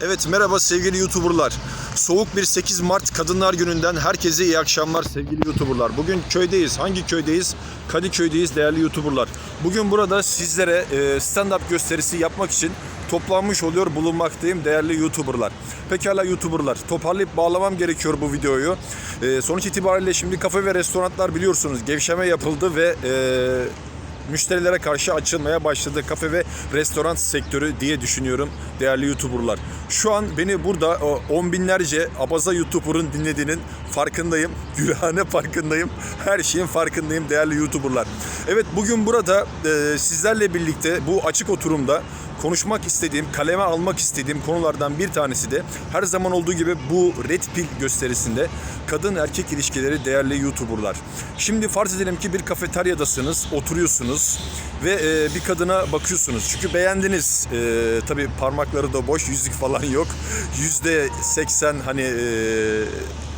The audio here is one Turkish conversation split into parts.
Evet merhaba sevgili YouTuber'lar. Soğuk bir 8 Mart Kadınlar Günü'nden herkese iyi akşamlar sevgili YouTuber'lar. Bugün köydeyiz. Hangi köydeyiz? Kadıköy'deyiz değerli YouTuber'lar. Bugün burada sizlere e, stand-up gösterisi yapmak için toplanmış oluyor bulunmaktayım değerli YouTuber'lar. Pekala YouTuber'lar toparlayıp bağlamam gerekiyor bu videoyu. E, sonuç itibariyle şimdi kafe ve restoranlar biliyorsunuz gevşeme yapıldı ve e, müşterilere karşı açılmaya başladı kafe ve restoran sektörü diye düşünüyorum değerli YouTuber'lar. Şu an beni burada o, on binlerce abaza YouTuber'ın dinlediğinin farkındayım. Gülhane farkındayım. Her şeyin farkındayım değerli YouTuber'lar. Evet bugün burada e, sizlerle birlikte bu açık oturumda konuşmak istediğim, kaleme almak istediğim konulardan bir tanesi de her zaman olduğu gibi bu Red Pill gösterisinde kadın erkek ilişkileri değerli YouTuber'lar. Şimdi farz edelim ki bir kafeteryadasınız, oturuyorsunuz ve e, bir kadına bakıyorsunuz. Çünkü beğendiniz. E, tabii parmakları da boş, yüzük falan yok. Yüzde seksen hani e,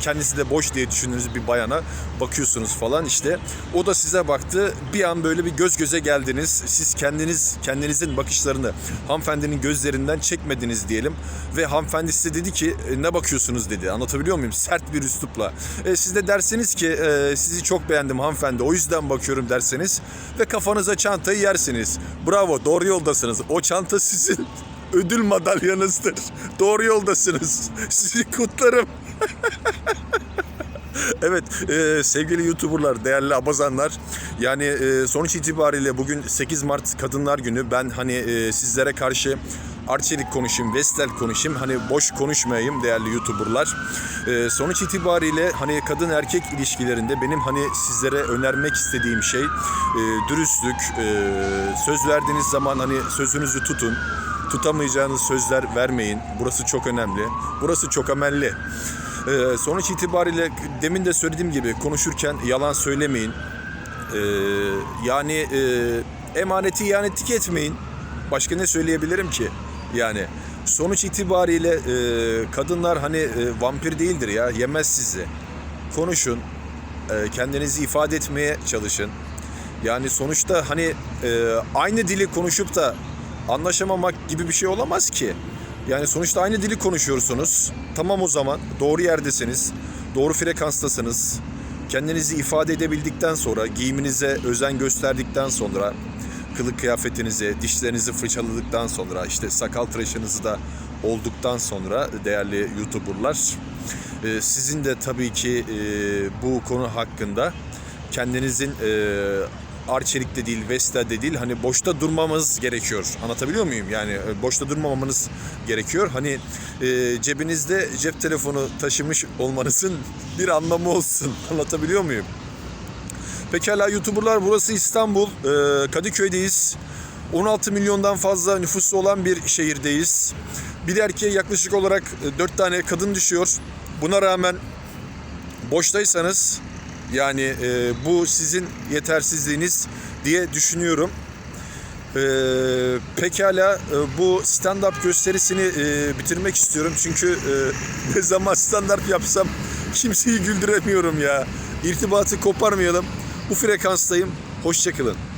kendisi de boş diye düşündüğünüz bir bayana bakıyorsunuz falan işte. O da size baktı. Bir an böyle bir göz göze geldiniz. Siz kendiniz kendinizin bakışlarını hanımefendinin gözlerinden çekmediniz diyelim. Ve hanımefendi size dedi ki "E, ne bakıyorsunuz dedi. Anlatabiliyor muyum? Sert bir üslupla. E, siz de derseniz ki "E, sizi çok beğendim hanımefendi o yüzden bakıyorum derseniz ve kafanıza çantayı yersiniz. Bravo doğru yoldasınız. O çanta sizin ödül madalyanızdır. Doğru yoldasınız. Sizi kutlarım. Evet e, sevgili YouTuber'lar, değerli abazanlar. Yani e, sonuç itibariyle bugün 8 Mart Kadınlar Günü. Ben hani e, sizlere karşı Arçelik konuşayım, Vestel konuşayım. Hani boş konuşmayayım değerli YouTuber'lar. E, sonuç itibariyle hani kadın erkek ilişkilerinde benim hani sizlere önermek istediğim şey e, dürüstlük, e, söz verdiğiniz zaman hani sözünüzü tutun. Tutamayacağınız sözler vermeyin. Burası çok önemli. Burası çok amelli. Ee, sonuç itibariyle demin de söylediğim gibi konuşurken yalan söylemeyin. Ee, yani e, emaneti ihanetlik etmeyin. Başka ne söyleyebilirim ki? Yani sonuç itibariyle e, kadınlar hani e, vampir değildir ya yemez sizi. Konuşun. e, kendinizi ifade etmeye çalışın. Yani sonuçta hani e, aynı dili konuşup da anlaşamamak gibi bir şey olamaz ki. Yani sonuçta aynı dili konuşuyorsunuz. Tamam o zaman doğru yerdesiniz. Doğru frekanstasınız. Kendinizi ifade edebildikten sonra, giyiminize özen gösterdikten sonra, kılık kıyafetinize, dişlerinizi fırçaladıktan sonra, işte sakal tıraşınızı da olduktan sonra değerli YouTuber'lar, e, sizin de tabii ki e, bu konu hakkında kendinizin e, Arçelik'te değil, Vestel'de değil hani boşta durmamız gerekiyor. Anlatabiliyor muyum? Yani e, boşta durmamamız gerekiyor. Hani e, cebinizde cep telefonu taşımış olmanızın bir anlamı olsun. Anlatabiliyor muyum? Pekala YouTuber'lar burası İstanbul. E, Kadıköy'deyiz. 16 milyondan fazla nüfusu olan bir şehirdeyiz. Bir erkeğe yaklaşık olarak 4 tane kadın düşüyor. Buna rağmen boştaysanız yani e, bu sizin yetersizliğiniz diye düşünüyorum. E, pekala e, bu stand-up gösterisini e, bitirmek istiyorum. Çünkü e, ne zaman stand-up yapsam kimseyi güldüremiyorum ya. İrtibatı koparmayalım. Bu frekanstayım. Hoşçakalın.